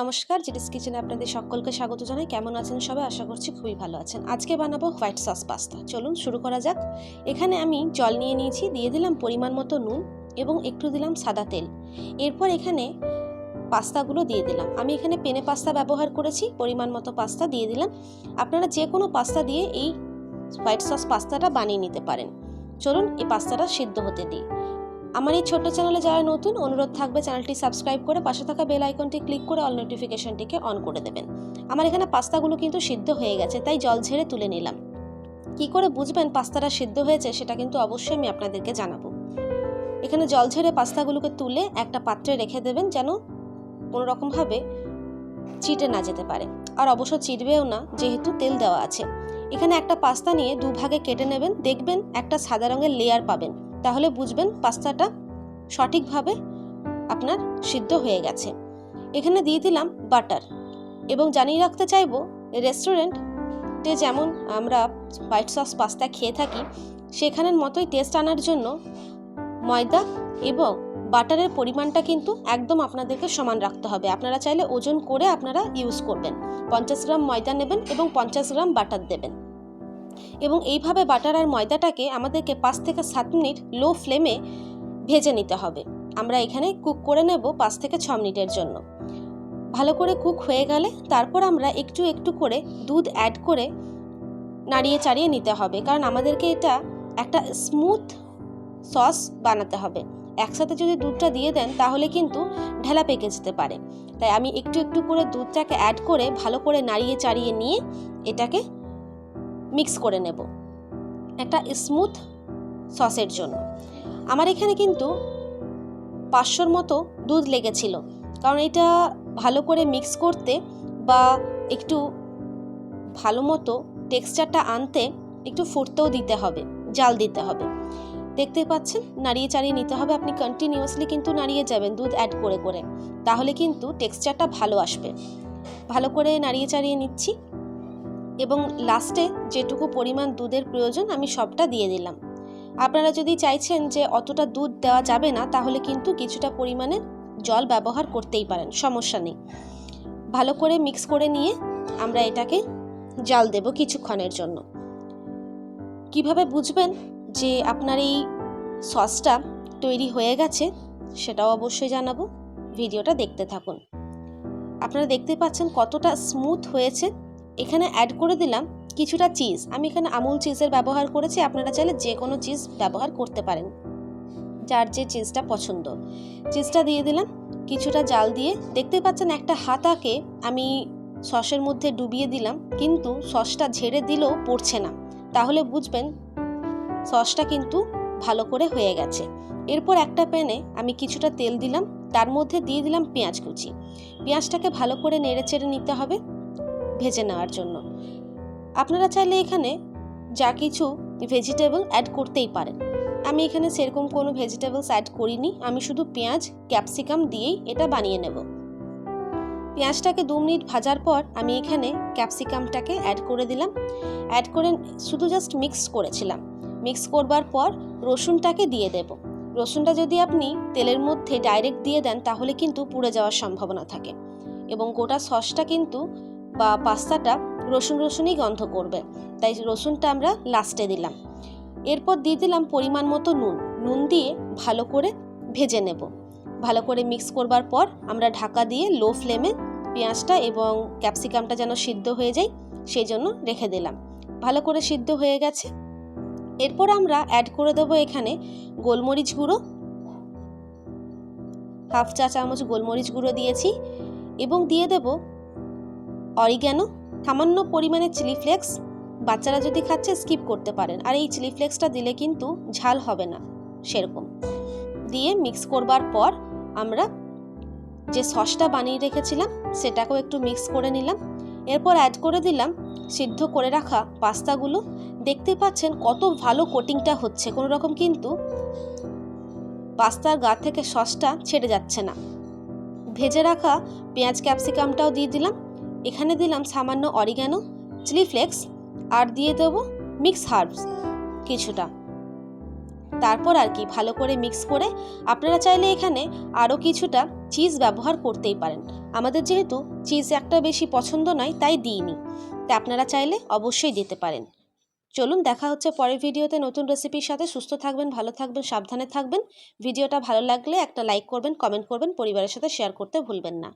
নমস্কার জিডিস কিচেনে আপনাদের সকলকে স্বাগত জানাই। কেমন আছেন সবাই? আশা করছি খুবই ভালো আছেন। আজকে বানাবো হোয়াইট সস পাস্তা। চলুন শুরু করা যাক। এখানে আমি জল নিয়ে নিয়েছি, দিয়ে দিলাম পরিমাণ মতো নুন এবং একটু দিলাম সাদা তেল। এরপর এখানে পাস্তাগুলো দিয়ে দিলাম। আমি এখানে পেনে পাস্তা ব্যবহার করেছি, পরিমাণ মতো পাস্তা দিয়ে দিলাম। আপনারা যে কোনো পাস্তা দিয়ে এই হোয়াইট সস পাস্তাটা বানিয়ে নিতে পারেন। চলুন এই পাস্তাটা সিদ্ধ হতে দিই। আমার এই ছোট্ট চ্যানেলে যারা নতুন, অনুরোধ থাকবে চ্যানেলটি সাবস্ক্রাইব করে পাশে থাকা বেল আইকনটি ক্লিক করে অল নোটিফিকেশনটিকে অন করে দেবেন। আমার এখানে পাস্তাগুলো কিন্তু সিদ্ধ হয়ে গেছে, তাই জল ঝেড়ে তুলে নিলাম। কি করে বুঝবেন পাস্তাটা সিদ্ধ হয়েছে, সেটা কিন্তু অবশ্যই আমি আপনাদেরকে জানাব। এখানে জল ঝেড়ে পাস্তাগুলোকে তুলে একটা পাত্রে রেখে দেবেন যেন কোনো রকমভাবে চিটে না যেতে পারে। আর অবশ্য চিটবেও না, যেহেতু তেল দেওয়া আছে। এখানে একটা পাস্তা নিয়ে দুভাগে কেটে নেবেন, দেখবেন একটা সাদা রঙের লেয়ার পাবেন। তাহলে বুঝবেন পাস্তাটা সঠিকভাবে আপনার সিদ্ধ হয়ে গেছে। এখানে দিয়ে দিলাম বাটার এবং জানিয়ে রাখতে চাইব, রেস্টুরেন্টে যেমন আমরা হোয়াইট সস পাস্তা খেয়ে থাকি, সেখানের মতোই টেস্ট আনার জন্য ময়দা এবং বাটারের পরিমাণটা কিন্তু একদম আপনাদেরকে সমান রাখতে হবে। আপনারা চাইলে ওজন করে আপনারা ইউজ করবেন। পঞ্চাশ গ্রাম ময়দা নেবেন এবং পঞ্চাশ গ্রাম বাটার দেবেন। এবং এইভাবে বাটার আর ময়দাটাকে আমাদেরকে পাঁচ থেকে সাত মিনিট লো ফ্লেমে ভেজে নিতে হবে। আমরা এখানে কুক করে নেব পাঁচ থেকে ছ মিনিটের জন্য। ভালো করে কুক হয়ে গেলে তারপর আমরা একটু একটু করে দুধ অ্যাড করে নাড়িয়ে চাড়িয়ে নিতে হবে। কারণ আমাদেরকে এটা একটা স্মুথ সস বানাতে হবে। একসাথে যদি দুধটা দিয়ে দেন তাহলে কিন্তু ঢেলা পেকে যেতে পারে। তাই আমি একটু একটু করে দুধটাকে অ্যাড করে ভালো করে নাড়িয়ে চাড়িয়ে নিয়ে এটাকে মিক্স করে নেব। একটা স্মুথ সসের জন্য। আমার এখানে কিন্তু পাঁচশোর মতো দুধ লেগেছিল। কারণ এটা ভালো করে মিক্স করতে বা একটু ভালো মতো টেক্সচারটা আনতে একটু ফুটতেও দিতে হবে, জাল দিতে হবে। দেখতে পাচ্ছেন? নাড়িয়ে চাড়িয়ে নিতে হবে। আপনি কন্টিনিউয়াসলি কিন্তু নাড়িয়ে যাবেন দুধ অ্যাড করে করে। তাহলে কিন্তু টেক্সচারটা ভালো আসবে। ভালো করে নাড়িয়ে চাড়িয়ে নিচ্ছি। এবং লাস্টে যেটুকু পরিমাণ দুধের প্রয়োজন আমি সবটা দিয়ে দিলাম। আপনারা যদি চাইছেন যে অতটা দুধ দেওয়া যাবে না, তাহলে কিন্তু কিছুটা পরিমাণে জল ব্যবহার করতেই পারেন, সমস্যা নেই। ভালো করে মিক্স করে নিয়ে আমরা এটাকে জাল দেব কিছুক্ষণের জন্য। কীভাবে বুঝবেন যে আপনার এই সসটা তৈরি হয়ে গেছে, সেটাও অবশ্যই জানাব। ভিডিওটা দেখতে থাকুন। আপনারা দেখতে পাচ্ছেন কতটা স্মুথ হয়েছে। এখানে অ্যাড করে দিলাম কিছুটা চিজ আমি এখানে আমুল চিজের ব্যবহার করেছি, আপনারা চাইলে যে কোনো চিজ ব্যবহার করতে পারেন, যার যে চিজটা পছন্দ। চিজটা দিয়ে দিলাম, কিছুটা জাল দিয়ে। দেখতে পাচ্ছেন একটা হাতাকে আমি সসের মধ্যে ডুবিয়ে দিলাম, কিন্তু সসটা ঝেড়ে দিলেও পড়ছে না। তাহলে বুঝবেন, সসটা কিন্তু ভালো করে হয়ে গেছে। এরপর একটা প্যানে আমি কিছুটা তেল দিলাম, তার মধ্যে দিয়ে দিলাম পেঁয়াজ কুচি। পেঁয়াজটাকে ভালো করে নেড়ে চেড়ে নিতে হবে। ভেজে নেওয়ার জন্য। আপনারা চাইলে এখানে যা কিছু ভেজিটেবল অ্যাড করতেই পারেন। আমি এখানে সেরকম কোনো ভেজিটেবলস অ্যাড করিনি। আমি শুধু পেঁয়াজ ক্যাপসিকাম দিয়েই এটা বানিয়ে নেব। পেঁয়াজটাকে দু মিনিট ভাজার পর আমি এখানে ক্যাপসিকামটাকে অ্যাড করে দিলাম। অ্যাড করে শুধু জাস্ট মিক্স করেছিলাম। মিক্স করবার পর রসুনটাকে দিয়ে দেব। রসুনটা যদি আপনি তেলের মধ্যে ডাইরেক্ট দিয়ে দেন তাহলে কিন্তু পুড়ে যাওয়ার সম্ভাবনা থাকে। এবং গোটা সসটা কিন্তু বা পাস্তাটা রসুন রসুনই গন্ধ করবে। তাই রসুনটা আমরা লাস্টে দিলাম। এরপর দিয়ে দিলাম পরিমাণ মতো নুন। নুন দিয়ে ভালো করে ভেজে নেব। ভালো করে মিক্স করবার পর আমরা ঢাকা দিয়ে লো ফ্লেমে পেঁয়াজটা এবং ক্যাপসিকামটা যেন সিদ্ধ হয়ে যায়, সেই জন্য রেখে দিলাম। ভালো করে সিদ্ধ হয়ে গেছে। এরপর আমরা অ্যাড করে দেবো এখানে গোলমরিচ গুঁড়ো। হাফ চা চামচ গোলমরিচ গুঁড়ো দিয়েছি এবং দিয়ে দেব অরিগ্যানো? সামান্য পরিমাণে চিলি ফ্লেক্স? বাচ্চারা যদি খাচ্ছে, স্কিপ করতে পারেন। আর এই চিলি ফ্লেক্সটা দিলে কিন্তু ঝাল হবে না। সেরকম। দিয়ে মিক্স করবার পর আমরা যে সসটা বানিয়ে রেখেছিলাম, সেটাকেও একটু মিক্স করে নিলাম। এরপর অ্যাড করে দিলাম সিদ্ধ করে রাখা পাস্তাগুলো। দেখতে পাচ্ছেন কত ভালো কোটিংটা হচ্ছে। কোনো রকম কিন্তু পাস্তার গা থেকে সসটা ছেড়ে যাচ্ছে না। ভেজে রাখা পেঁয়াজ ক্যাপসিকামটাও দিয়ে দিলাম। এখানে দিলাম সামান্য অরিগ্যানো চিলি ফ্লেক্স আর দিয়ে দেবো মিক্স হার্বস কিছুটা। তারপর আর কি, ভালো করে মিক্স করে আপনারা চাইলে এখানে আরও কিছুটা চিজ ব্যবহার করতেই পারেন। আমাদের যেহেতু চিজ একটা বেশি পছন্দ নয়, তাই দিইনি। তা আপনারা চাইলে অবশ্যই দিতে পারেন। চলুন, দেখা হচ্ছে পরের ভিডিওতে নতুন রেসিপির সাথে। সুস্থ থাকবেন, ভালো থাকবেন, সাবধানে থাকবেন। ভিডিওটা ভালো লাগলে একটা লাইক করবেন কমেন্ট করবেন, পরিবারের সাথে শেয়ার করতে ভুলবেন না।